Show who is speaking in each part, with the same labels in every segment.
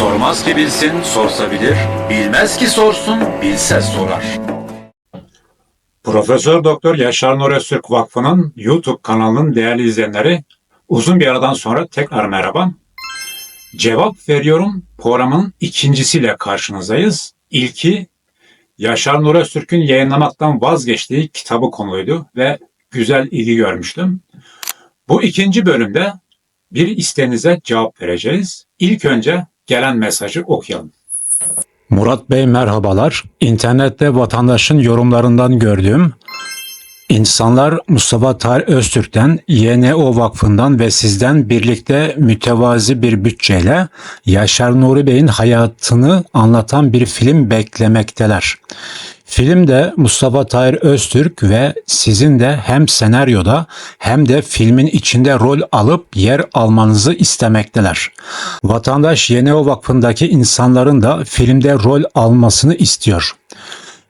Speaker 1: Sormaz ki bilsin, sorsa bilir. Bilmez ki sorsun, bilse sorar.
Speaker 2: Profesör Doktor Yaşar Nur Öztürk Vakfı'nın YouTube kanalının değerli izleyenleri uzun bir aradan sonra tekrar merhaba. Cevap veriyorum programın ikincisiyle karşınızdayız. İlki Yaşar Nur Öztürk'ün yayınlamaktan vazgeçtiği kitabı konuydu ve güzel ilgi görmüştüm. Bu ikinci bölümde bir isteğinize cevap vereceğiz. İlk önce gelen mesajı okuyalım.
Speaker 3: Murat Bey merhabalar. İnternette vatandaşın yorumlarından gördüğüm insanlar Mustafa Tahir Öztürk'ten, YNO Vakfı'ndan ve sizden birlikte mütevazi bir bütçeyle Yaşar Nuri Bey'in hayatını anlatan bir film beklemekteler. Filmde Mustafa Tahir Öztürk ve sizin de hem senaryoda hem de filmin içinde rol alıp yer almanızı istemekteler. Vatandaş Yeneo Vakfı'ndaki insanların da filmde rol almasını istiyor.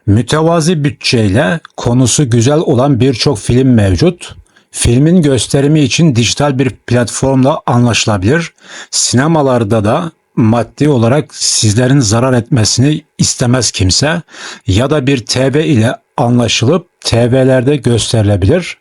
Speaker 3: Mütevazi bütçeyle konusu güzel olan birçok film mevcut. Filmin gösterimi için dijital bir platformla anlaşılabilir. Sinemalarda da maddi olarak sizlerin zarar etmesini istemez kimse ya da bir TV ile anlaşılıp TV'lerde gösterilebilir.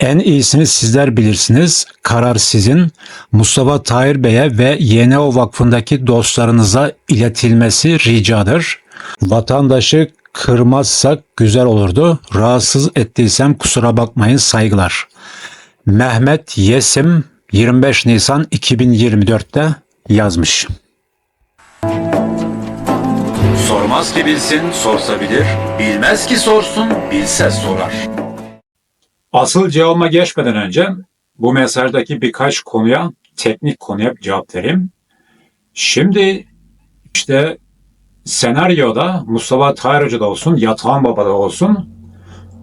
Speaker 3: En iyisini sizler bilirsiniz. Karar sizin. Mustafa Tahir Bey'e ve YNO Vakfı'ndaki dostlarınıza iletilmesi ricadır. Vatandaşı kırmazsak güzel olurdu. Rahatsız ettiysem kusura bakmayın saygılar. Mehmet Yesim 25 Nisan 2024'te yazmış.
Speaker 1: Sormaz ki bilsin, sorsa bilir. Bilmez ki sorsun, bilse sorar.
Speaker 2: Asıl cevabıma geçmeden önce bu mesajdaki birkaç konuya, teknik konuya cevap vereyim. Şimdi işte senaryoda Mustafa Tahir Hoca'da olsun, Yatağan Baba'da olsun,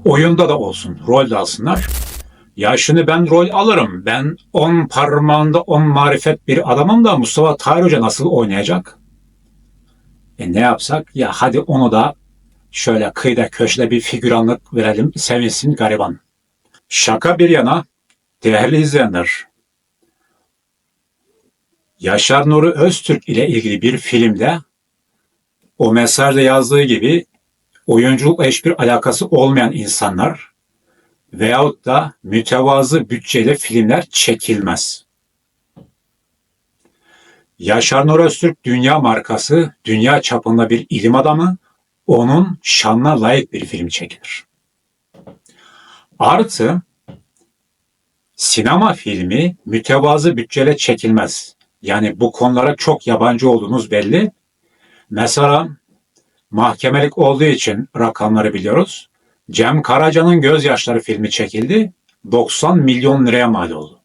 Speaker 2: oyunda da olsun, rol de alsınlar. Ya şimdi ben rol alırım. Ben on parmağında on marifet bir adamım da Mustafa Tahir Hoca nasıl oynayacak? E ne yapsak? Ya hadi onu da şöyle kıyıda köşede bir figüranlık verelim. Sevinsin gariban. Şaka bir yana değerli izleyenler. Yaşar Nuri Öztürk ile ilgili bir filmde o mesajda yazdığı gibi oyunculukla hiçbir alakası olmayan insanlar veyahut da mütevazı bütçeyle filmler çekilmez. Yaşar Nur Öztürk dünya markası, dünya çapında bir ilim adamı, onun şanına layık bir film çekilir. Artı sinema filmi mütevazı bütçeyle çekilmez. Yani bu konulara çok yabancı olduğunuz belli. Mesela mahkemelik olduğu için rakamları biliyoruz. Cem Karaca'nın Gözyaşları filmi çekildi. 90 milyon liraya mal oldu.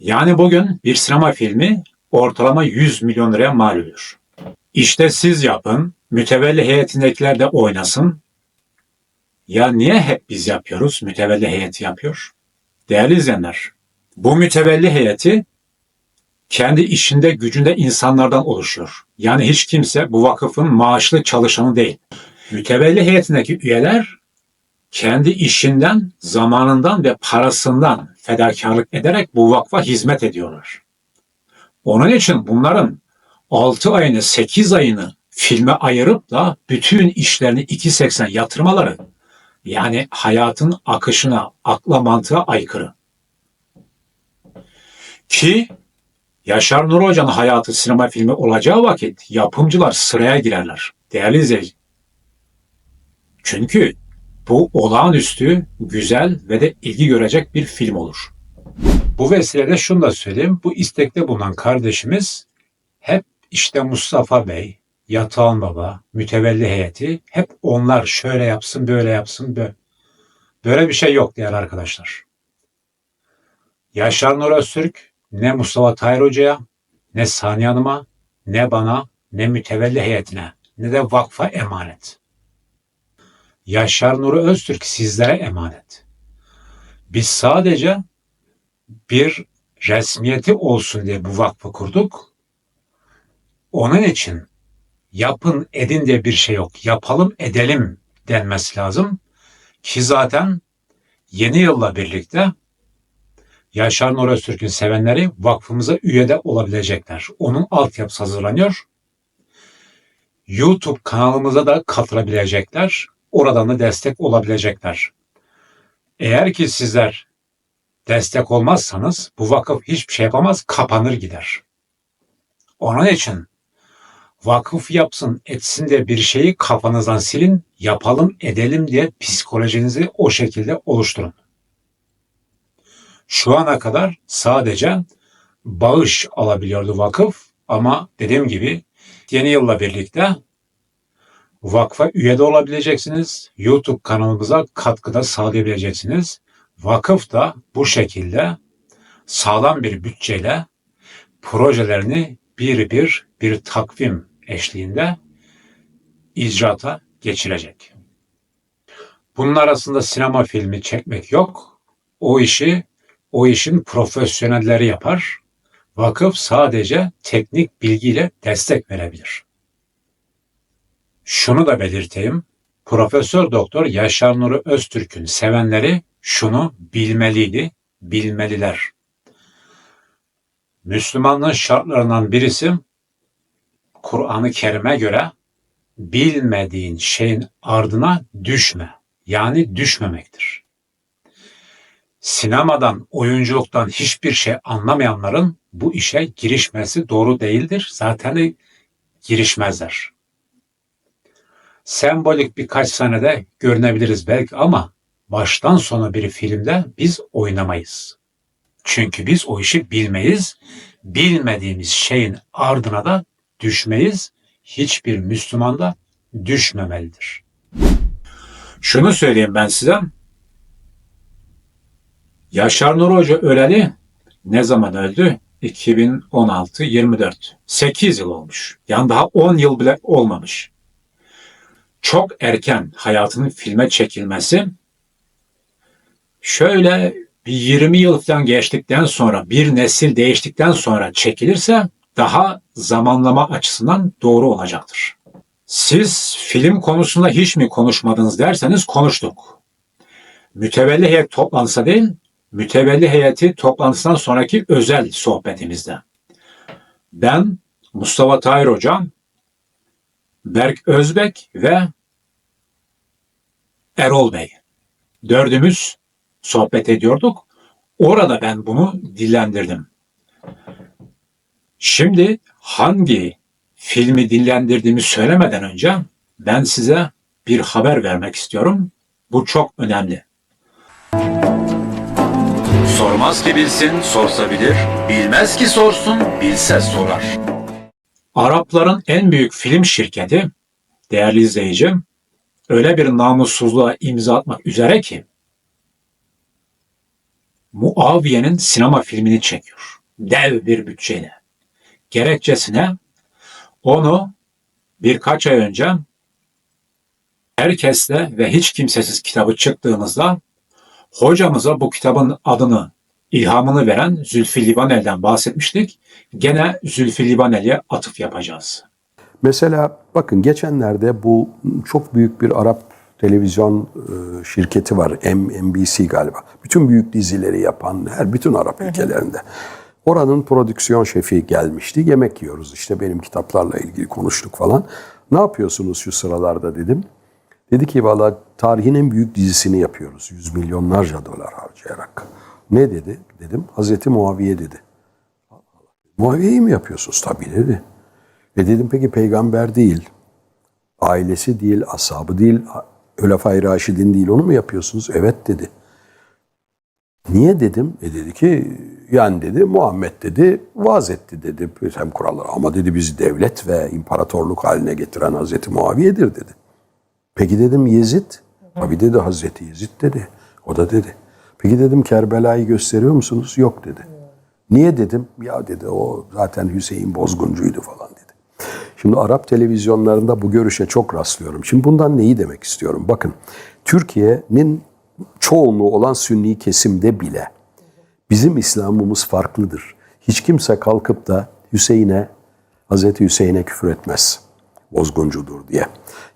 Speaker 2: Yani bugün bir sinema filmi ortalama 100 milyon liraya mal oluyor. İşte siz yapın, mütevelli heyetindekiler de oynasın. Ya niye hep biz yapıyoruz, mütevelli heyeti yapıyor? Değerli izleyenler, bu mütevelli heyeti kendi işinde gücünde insanlardan oluşuyor. Yani hiç kimse bu vakıfın maaşlı çalışanı değil. Mütevelli heyetindeki üyeler kendi işinden, zamanından ve parasından fedakarlık ederek bu vakfa hizmet ediyorlar. Onun için bunların 6 ayını, 8 ayını filme ayırıp da bütün işlerini 2.80 yatırmaları yani hayatın akışına, akla mantığa aykırı. Ki Yaşar Nur Hoca'nın hayatı sinema filmi olacağı vakit yapımcılar sıraya girerler. Değerli izleyici. Çünkü bu olağanüstü, güzel ve de ilgi görecek bir film olur. Bu vesileyle şunu da söyleyeyim. Bu istekte bulunan kardeşimiz hep işte Mustafa Bey, Yatağan Baba, mütevelli heyeti hep onlar şöyle yapsın, böyle yapsın, böyle. Böyle bir şey yok değerli arkadaşlar. Yaşar Nur Öztürk ne Mustafa Tahir Hoca'ya, ne Saniye Hanım'a, ne bana, ne mütevelli heyetine, ne de vakfa emanet. Yaşar Nuri Öztürk sizlere emanet. Biz sadece bir resmiyeti olsun diye bu vakfı kurduk. Onun için yapın edin diye bir şey yok. Yapalım edelim denmesi lazım. Ki zaten yeni yılla birlikte Yaşar Nur Öztürk'ün sevenleri vakfımıza üye de olabilecekler. Onun altyapısı hazırlanıyor. YouTube kanalımıza da katılabilecekler. Oradan da destek olabilecekler. Eğer ki sizler destek olmazsanız bu vakıf hiçbir şey yapamaz, kapanır gider. Onun için vakıf yapsın, etsin de bir şeyi kafanızdan silin, yapalım, edelim diye psikolojinizi o şekilde oluşturun. Şu ana kadar sadece bağış alabiliyordu vakıf ama dediğim gibi yeni yılla birlikte vakfa üye de olabileceksiniz. YouTube kanalımıza katkıda sağlayabileceksiniz. Vakıf da bu şekilde sağlam bir bütçeyle projelerini bir bir bir takvim eşliğinde icraata geçirecek. Bunun arasında sinema filmi çekmek yok. O işi o işin profesyonelleri yapar. Vakıf sadece teknik bilgiyle destek verebilir. Şunu da belirteyim. Profesör Doktor Yaşar Nuri Öztürk'ün sevenleri şunu bilmeliydi, bilmeliler. Müslümanlığın şartlarından birisi Kur'an-ı Kerim'e göre bilmediğin şeyin ardına düşme. Yani düşmemektir. Sinemadan, oyunculuktan hiçbir şey anlamayanların bu işe girişmesi doğru değildir. Zaten de girişmezler. Sembolik birkaç sahnede görünebiliriz belki ama baştan sona bir filmde biz oynamayız. Çünkü biz o işi bilmeyiz. Bilmediğimiz şeyin ardına da düşmeyiz. Hiçbir Müslüman da düşmemelidir. Şunu söyleyeyim ben size. Yaşar Nur Hoca öleli ne zaman öldü? 2016-24. 8 yıl olmuş. Yani daha 10 yıl bile olmamış. Çok erken hayatının filme çekilmesi şöyle bir 20 yıl falan geçtikten sonra bir nesil değiştikten sonra çekilirse daha zamanlama açısından doğru olacaktır. Siz film konusunda hiç mi konuşmadınız derseniz konuştuk. Mütevelli heyet toplantısı değil, mütevelli heyeti toplantısından sonraki özel sohbetimizde. Ben, Mustafa Tahir Hocam, Berk Özbek ve Erol Bey. Dördümüz sohbet ediyorduk. Orada ben bunu dillendirdim. Şimdi hangi filmi dillendirdiğimi söylemeden önce ben size bir haber vermek istiyorum. Bu çok önemli.
Speaker 1: Sormaz ki bilsin, sorsa bilir. Bilmez ki sorsun, bilse sorar.
Speaker 2: Arapların en büyük film şirketi, değerli izleyicim, öyle bir namussuzluğa imza atmak üzere ki, Muaviye'nin sinema filmini çekiyor. Dev bir bütçeyle. Gerekçesine onu birkaç ay önce herkesle ve hiç kimsesiz kitabı çıktığımızda hocamıza bu kitabın adını, ilhamını veren Zülfü Livaneli'den bahsetmiştik. Gene Zülfü Livaneli'ye atıf yapacağız.
Speaker 4: Mesela bakın geçenlerde bu çok büyük bir Arap televizyon e, şirketi var. M- NBC galiba. Bütün büyük dizileri yapan her bütün Arap ülkelerinde. Oranın prodüksiyon şefi gelmişti. Yemek yiyoruz işte benim kitaplarla ilgili konuştuk falan. Ne yapıyorsunuz şu sıralarda dedim. Dedi ki valla tarihin en büyük dizisini yapıyoruz. Yüz milyonlarca dolar harcayarak. Ne dedi? Dedim Hazreti Muaviye dedi. Muaviye'yi mi yapıyorsunuz? Tabii dedi. E dedim peki peygamber değil, ailesi değil, ashabı değil, Ölefai Raşidin değil onu mu yapıyorsunuz? Evet dedi. Niye dedim? E dedi ki yani dedi Muhammed dedi vaaz etti dedi hem kuralları ama dedi bizi devlet ve imparatorluk haline getiren Hazreti Muaviye'dir dedi. Peki dedim Yezid? Tabi dedi Hazreti Yezid dedi. O da dedi. Peki dedim Kerbela'yı gösteriyor musunuz? Yok dedi. Niye dedim? Ya dedi o zaten Hüseyin Bozguncuydu falan. Şimdi Arap televizyonlarında bu görüşe çok rastlıyorum. Şimdi bundan neyi demek istiyorum? Bakın Türkiye'nin çoğunluğu olan Sünni kesimde bile bizim İslam'ımız farklıdır. Hiç kimse kalkıp da Hüseyin'e, Hazreti Hüseyin'e küfür etmez. Bozguncudur diye.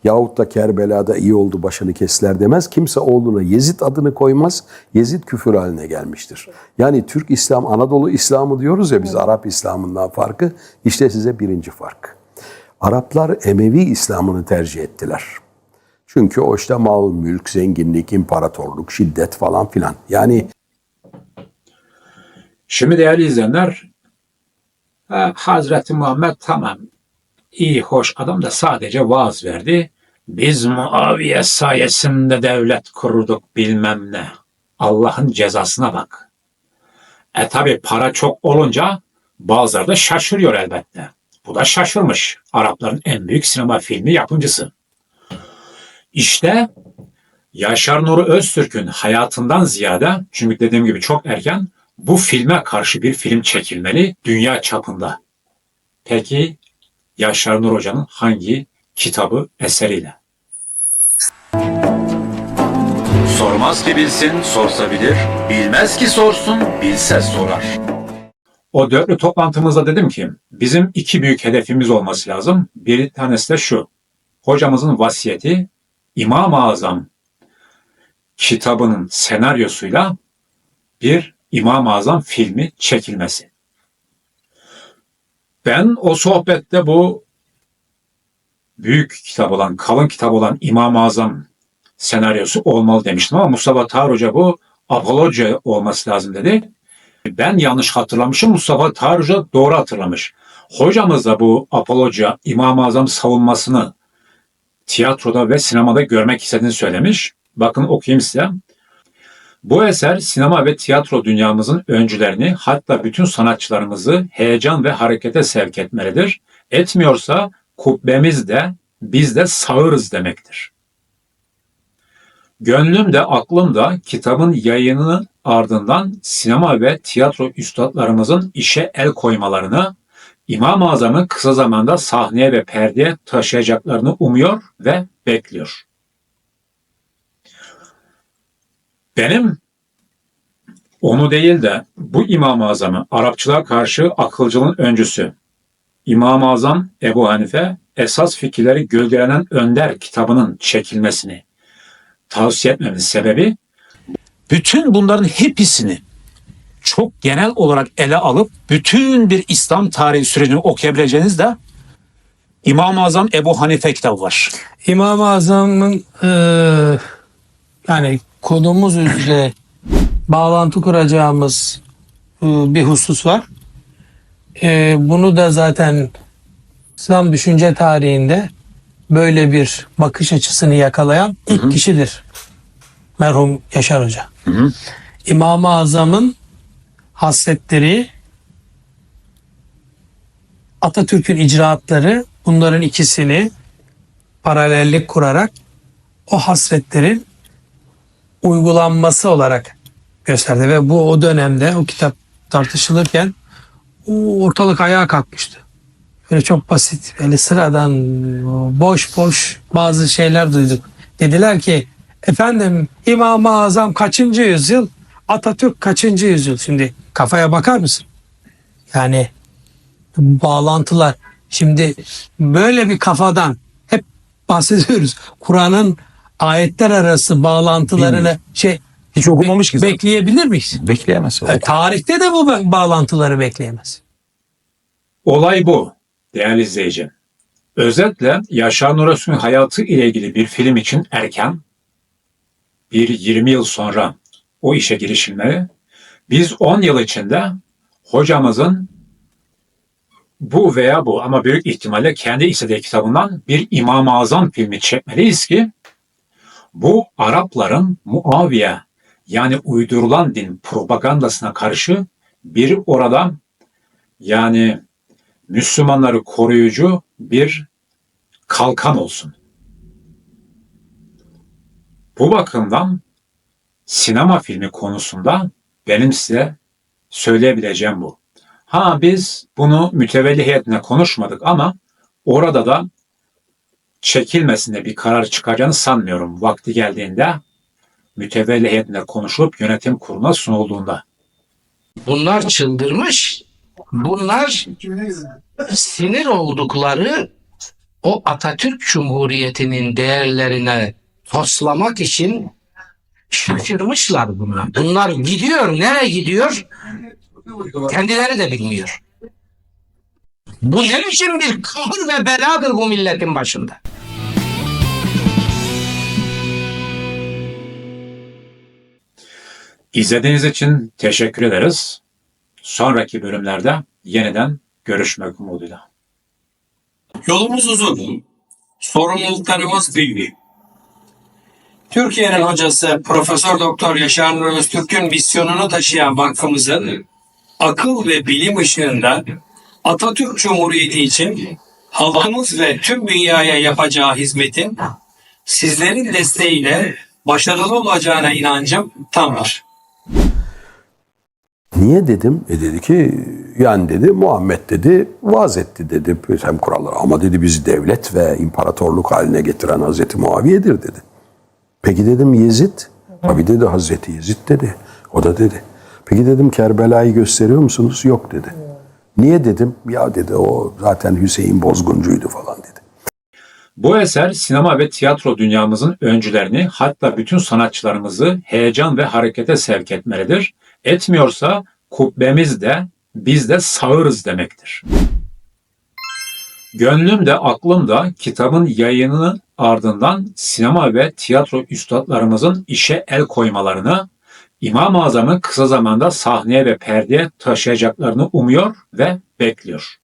Speaker 4: Yahut da Kerbela'da iyi oldu başını kesler demez. Kimse oğluna Yezid adını koymaz. Yezid küfür haline gelmiştir. Yani Türk İslam, Anadolu İslamı diyoruz ya biz Arap İslam'ından farkı. İşte size birinci fark. Araplar Emevi İslam'ını tercih ettiler. Çünkü o işte mal, mülk, zenginlik, imparatorluk, şiddet falan filan. Yani
Speaker 2: Şimdi değerli izleyenler, ha, Hazreti Muhammed tamam iyi hoş adam da sadece vaaz verdi. Biz Muaviye sayesinde devlet kurduk bilmem ne. Allah'ın cezasına bak. E tabi para çok olunca bazıları da şaşırıyor elbette. Bu da şaşırmış. Arapların en büyük sinema filmi yapımcısı. İşte Yaşar Nuri Öztürk'ün hayatından ziyade, çünkü dediğim gibi çok erken, bu filme karşı bir film çekilmeli dünya çapında. Peki Yaşar Nur Hoca'nın hangi kitabı eseriyle?
Speaker 1: Sormaz ki bilsin, sorsa bilir. Bilmez ki sorsun, bilse sorar.
Speaker 2: O dörtlü toplantımızda dedim ki bizim iki büyük hedefimiz olması lazım. Bir tanesi de şu. Hocamızın vasiyeti İmam-ı Azam kitabının senaryosuyla bir İmam-ı Azam filmi çekilmesi. Ben o sohbette bu büyük kitap olan, kalın kitap olan İmam-ı Azam senaryosu olmalı demiştim ama Mustafa Tahir Hoca bu Apoloja olması lazım dedi. Ben yanlış hatırlamışım. Mustafa Tahir doğru hatırlamış. Hocamız da bu Apoloja, İmam-ı Azam savunmasını tiyatroda ve sinemada görmek istediğini söylemiş. Bakın okuyayım size. Bu eser sinema ve tiyatro dünyamızın öncülerini hatta bütün sanatçılarımızı heyecan ve harekete sevk etmelidir. Etmiyorsa kubbemiz de biz de sağırız demektir. Gönlüm de aklım da kitabın yayınının ardından sinema ve tiyatro üstadlarımızın işe el koymalarını, İmam-ı Azam'ı kısa zamanda sahneye ve perdeye taşıyacaklarını umuyor ve bekliyor. Benim onu değil de bu İmam-ı Azam'ı Arapçılığa karşı akılcılığın öncüsü İmam-ı Azam Ebu Hanife esas fikirleri gölgelenen önder kitabının çekilmesini tavsiye etmemin sebebi bütün bunların hepsini çok genel olarak ele alıp bütün bir İslam tarihi sürecini okuyabileceğiniz de İmam-ı Azam Ebu Hanife kitabı var.
Speaker 5: İmam-ı Azam'ın eee, yani konumuz üzere bağlantı kuracağımız eee, bir husus var. Eee, bunu da zaten İslam düşünce tarihinde böyle bir bakış açısını yakalayan ilk kişidir. Merhum Yaşar Hoca. İmam-ı Azam'ın hasletleri Atatürk'ün icraatları bunların ikisini paralellik kurarak o hasretlerin uygulanması olarak gösterdi ve bu o dönemde o kitap tartışılırken o ortalık ayağa kalkmıştı. Böyle çok basit, böyle sıradan boş boş bazı şeyler duyduk. Dediler ki efendim İmam-ı Azam kaçıncı yüzyıl? Atatürk kaçıncı yüzyıl? Şimdi kafaya bakar mısın? Yani bağlantılar. Şimdi böyle bir kafadan hep bahsediyoruz. Kur'an'ın ayetler arası bağlantılarını şey
Speaker 6: Hiç okumamış ki zaten.
Speaker 5: bekleyebilir miyiz?
Speaker 6: Bekleyemez.
Speaker 5: E, tarihte de bu ba- bağlantıları bekleyemez.
Speaker 2: Olay bu değerli izleyici. Özetle Yaşar Nur Öztürk'ün hayatı ile ilgili bir film için erken, bir 20 yıl sonra o işe girişilmeli. Biz 10 yıl içinde hocamızın bu veya bu ama büyük ihtimalle kendi istediği kitabından bir İmam-ı Azam filmi çekmeliyiz ki bu Arapların Muaviye yani uydurulan din propagandasına karşı bir orada yani Müslümanları koruyucu bir kalkan olsun. Bu bakımdan sinema filmi konusunda benim size söyleyebileceğim bu. Ha biz bunu mütevelli heyetine konuşmadık ama orada da çekilmesinde bir karar çıkacağını sanmıyorum. Vakti geldiğinde mütevelli heyetine konuşulup yönetim kuruluna sunulduğunda.
Speaker 7: Bunlar çıldırmış. Bunlar sinir oldukları o Atatürk Cumhuriyeti'nin değerlerine toslamak için şaşırmışlar buna. Bunlar gidiyor. Nereye gidiyor? Kendileri de bilmiyor. Bu ne biçim bir kahır ve beladır bu milletin başında?
Speaker 2: İzlediğiniz için teşekkür ederiz. Sonraki bölümlerde yeniden görüşmek umuduyla.
Speaker 5: Yolumuz uzun. Sorumluluklarımız büyük. Türkiye'nin hocası Profesör Doktor Yaşar Nur Öztürk'ün misyonunu taşıyan vakfımızın akıl ve bilim ışığında Atatürk Cumhuriyeti için halkımız ve tüm dünyaya yapacağı hizmetin sizlerin desteğiyle başarılı olacağına inancım tamdır.
Speaker 4: Niye dedim? E dedi ki yani dedi Muhammed dedi vaaz etti dedi hem kuralları ama dedi bizi devlet ve imparatorluk haline getiren Hazreti Muaviye'dir dedi. Peki dedim Yezid? Tabii dedi Hazreti Yezid dedi. O da dedi. Peki dedim Kerbela'yı gösteriyor musunuz? Yok dedi. Niye dedim? Ya dedi o zaten Hüseyin Bozguncuydu falan dedi.
Speaker 2: Bu eser sinema ve tiyatro dünyamızın öncülerini hatta bütün sanatçılarımızı heyecan ve harekete sevk etmelidir. Etmiyorsa kubbemiz de biz de sağırız demektir. Gönlüm de aklım da kitabın yayını ardından sinema ve tiyatro üstadlarımızın işe el koymalarını, İmam-ı Azam'ı kısa zamanda sahneye ve perdeye taşıyacaklarını umuyor ve bekliyor.